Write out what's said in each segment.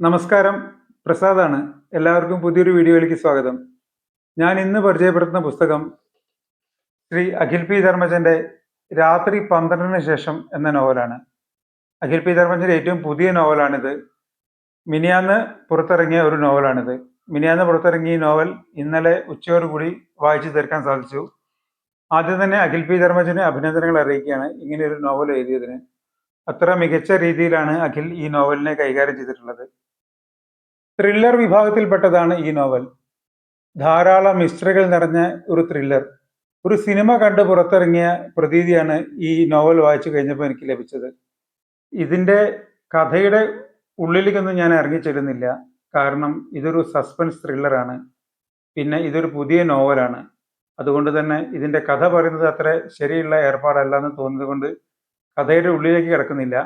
നമസ്കാരം. പ്രസാദാണ്. എല്ലാവർക്കും പുതിയൊരു വീഡിയോയിലേക്ക് സ്വാഗതം. ഞാൻ ഇന്ന് പരിചയപ്പെടുത്തുന്ന പുസ്തകം ശ്രീ അഖിൽ പി ധർമ്മജന്റെ രാത്രി പന്ത്രണ്ടിന് ശേഷം എന്ന നോവലാണ്. അഖിൽ പി ധർമ്മജന്റെ ഏറ്റവും പുതിയ നോവലാണിത്. മിനിയാന്ന് പുറത്തിറങ്ങിയ ഒരു നോവലാണിത്. മിനിയാന്ന് പുറത്തിറങ്ങിയ നോവൽ ഇന്നലെ ഉച്ചയോടുകൂടി വായിച്ചു തീർക്കാൻ സാധിച്ചു. ആദ്യം തന്നെ അഖിൽ പി ധർമ്മജന് അഭിനന്ദനങ്ങൾ അറിയിക്കുകയാണ് ഇങ്ങനെ ഒരു നോവൽ എഴുതിയതിന്. അത്ര മികച്ച രീതിയിലാണ് അഖിൽ ഈ നോവലിനെ കൈകാര്യം ചെയ്തിട്ടുള്ളത്. ത്രില്ലർ വിഭാഗത്തിൽപ്പെട്ടതാണ് ഈ നോവൽ. ധാരാളം മിസ്റ്ററികൾ നിറഞ്ഞ ഒരു ത്രില്ലർ. ഒരു സിനിമ കണ്ട് പുറത്തിറങ്ങിയ പ്രതീതിയാണ് ഈ നോവൽ വായിച്ചു കഴിഞ്ഞപ്പോൾ എനിക്ക് ലഭിച്ചത്. ഇതിന്റെ കഥയുടെ ഉള്ളിലേക്കൊന്നും ഞാൻ ഇറങ്ങിച്ചെല്ലുന്നില്ല കാരണം ഇതൊരു സസ്പെൻസ് ത്രില്ലറാണ്. പിന്നെ ഇതൊരു പുതിയ നോവലാണ്. അതുകൊണ്ട് തന്നെ ഇതിന്റെ കഥ പറയുന്നത് അത്ര ശരിയുള്ള ഏർപ്പാടല്ല എന്ന് തോന്നുന്നത് കൊണ്ട് കഥയുടെ ഉള്ളിലേക്ക് കിടക്കുന്നില്ല.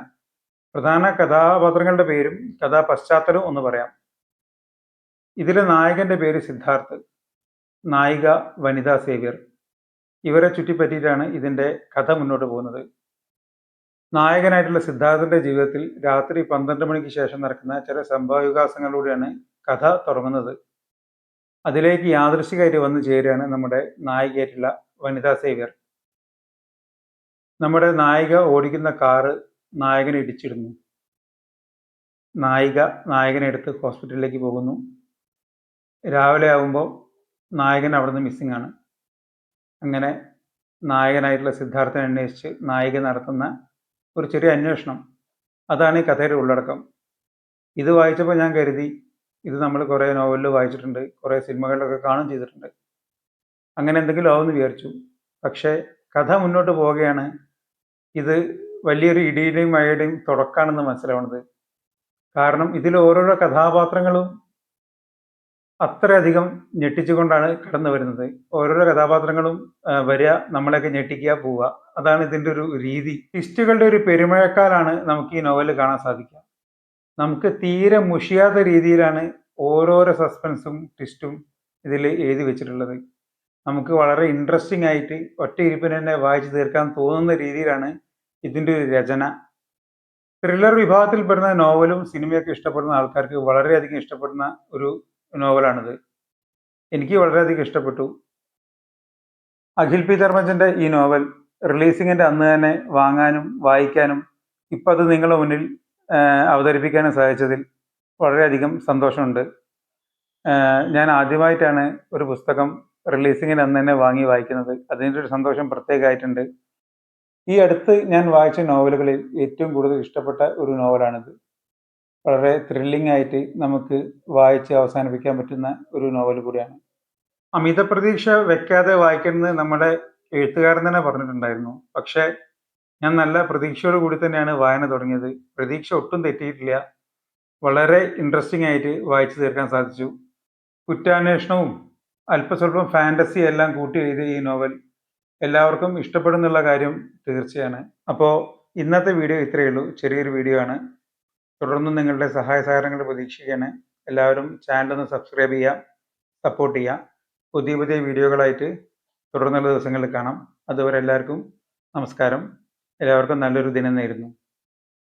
പ്രധാന കഥാപാത്രങ്ങളുടെ പേരും കഥാ പശ്ചാത്തലവും ഒന്ന് പറയാം. ഇതിലെ നായകന്റെ പേര് സിദ്ധാർത്ഥ് നായിക വനിതാ സേവ്യർ. ഇവരെ ചുറ്റിപ്പറ്റിയിട്ടാണ് ഇതിന്റെ കഥ മുന്നോട്ട് പോകുന്നത്. നായകനായിട്ടുള്ള സിദ്ധാർത്ഥന്റെ ജീവിതത്തിൽ രാത്രി പന്ത്രണ്ട് മണിക്ക് ശേഷം നടക്കുന്ന ചില സംഭവവികാസങ്ങളിലൂടെയാണ് കഥ തുടങ്ങുന്നത്. അതിലേക്ക് യാദൃശികമായിട്ട് വന്നു ചേരുകയാണ് നമ്മുടെ നായികയായിട്ടുള്ള വനിതാ സേവ്യർ. നമ്മുടെ നായിക ഓടിക്കുന്ന കാറ് നായകനെ ഇടിച്ചിടുന്നു. നായിക നായകനെ എടുത്ത് ഹോസ്പിറ്റലിലേക്ക് പോകുന്നു. രാവിലെ ആകുമ്പോൾ നായകൻ അവിടുന്ന് മിസ്സിംഗ് ആണ്. അങ്ങനെ നായകനായിട്ടുള്ള സിദ്ധാർത്ഥനെ അന്വേഷിച്ച് നായിക നടത്തുന്ന ഒരു ചെറിയ അന്വേഷണം. അതാണ് ഈ കഥയുടെ ഉള്ളടക്കം. ഇത് വായിച്ചപ്പോൾ ഞാൻ കരുതി ഇത് നമ്മൾ കുറേ നോവലിൽ വായിച്ചിട്ടുണ്ട് കുറേ സിനിമകളിലൊക്കെ കാണും ചെയ്തിട്ടുണ്ട്. അങ്ങനെ എന്തെങ്കിലും ആവുമെന്ന് വിചാരിച്ചു. പക്ഷേ കഥ മുന്നോട്ട് പോവുകയാണ്. ഇത് വലിയൊരു ഇടിയുടെയും മഴയുടെയും തുടക്കമാണെന്ന് മനസ്സിലാവുന്നത് കാരണം ഇതിൽ ഓരോരോ കഥാപാത്രങ്ങളും അത്രയധികം ഞെട്ടിച്ചുകൊണ്ടാണ് കടന്നു വരുന്നത്. ഓരോരോ കഥാപാത്രങ്ങളും വരിക നമ്മളെയൊക്കെ ഞെട്ടിക്കുക പോവുക. അതാണ് ഇതിന്റെ ഒരു രീതി. ട്വിസ്റ്റുകളുടെ ഒരു പെരുമഴക്കാലാണ് നമുക്ക് ഈ നോവൽ കാണാൻ സാധിക്കുക. നമുക്ക് തീരെ മുഷിയാത്ത രീതിയിലാണ് ഓരോരോ സസ്പെൻസും ട്വിസ്റ്റും ഇതിൽ എഴുതി വെച്ചിട്ടുള്ളത്. നമുക്ക് വളരെ ഇൻട്രസ്റ്റിംഗ് ആയിട്ട് ഒറ്റ ഇരിപ്പിന് തന്നെ വായിച്ചു തീർക്കാൻ തോന്നുന്ന രീതിയിലാണ് ഇതിന്റെ ഒരു രചന. ത്രില്ലർ വിഭാഗത്തിൽപ്പെടുന്ന നോവലും സിനിമയൊക്കെ ഇഷ്ടപ്പെടുന്ന ആൾക്കാർക്ക് വളരെയധികം ഇഷ്ടപ്പെടുന്ന ഒരു നോവലാണിത്. എനിക്ക് വളരെയധികം ഇഷ്ടപ്പെട്ടു. അഖിൽ പി ധർമ്മജന്റെ ഈ നോവൽ റിലീസിങ്ങിന്റെ അന്ന് തന്നെ വാങ്ങാനും വായിക്കാനും ഇപ്പം അത് നിങ്ങളുടെ മുന്നിൽ അവതരിപ്പിക്കാനും സാധിച്ചതിൽ വളരെയധികം സന്തോഷമുണ്ട്. ഞാൻ ആദ്യമായിട്ടാണ് ഒരു പുസ്തകം റിലീസിങ്ങിന് അന്ന് തന്നെ വാങ്ങി വായിക്കുന്നത്. അതിന്റെ ഒരു സന്തോഷം പ്രത്യേകമായിട്ടുണ്ട്. ഈ അടുത്ത് ഞാൻ വായിച്ച നോവലുകളിൽ ഏറ്റവും കൂടുതൽ ഇഷ്ടപ്പെട്ട ഒരു നോവലാണിത്. വളരെ ത്രില്ലിംഗ് ആയിട്ട് നമുക്ക് വായിച്ച് അവസാനിപ്പിക്കാൻ പറ്റുന്ന ഒരു നോവൽ കൂടിയാണ്. അമിത പ്രതീക്ഷ വെക്കാതെ വായിക്കുന്നത് നമ്മുടെ എഴുത്തുകാരൻ തന്നെ പറഞ്ഞിട്ടുണ്ടായിരുന്നു. പക്ഷേ ഞാൻ നല്ല പ്രതീക്ഷയോട് കൂടി തന്നെയാണ് വായന തുടങ്ങിയത്. പ്രതീക്ഷ ഒട്ടും തെറ്റിയിട്ടില്ല. വളരെ ഇൻട്രസ്റ്റിംഗ് ആയിട്ട് വായിച്ചു തീർക്കാൻ സാധിച്ചു. കുറ്റാന്വേഷണവും അല്പസ്വല്പം ഫാന്റസി എല്ലാം കൂട്ടി എഴുതിയ ഈ നോവൽ എല്ലാവർക്കും ഇഷ്ടപ്പെടുന്നുള്ള കാര്യം തീർച്ചയാണ്. അപ്പോൾ ഇന്നത്തെ വീഡിയോ ഇത്രയേ ഉള്ളൂ. ചെറിയൊരു വീഡിയോ ആണ്. തുടർന്നും നിങ്ങളുടെ സഹായ സഹകരണങ്ങൾ പ്രതീക്ഷിക്കുകയാണ്. എല്ലാവരും ചാനൽ ഒന്ന് സബ്സ്ക്രൈബ് ചെയ്യാം സപ്പോർട്ട് ചെയ്യാം പുതിയ പുതിയ വീഡിയോകളായിട്ട് തുടർന്നുള്ള ദിവസങ്ങളിൽ കാണാം. അതുവരെ എല്ലാവർക്കും നമസ്കാരം. എല്ലാവർക്കും നല്ലൊരു ദിനം നേരുന്നു.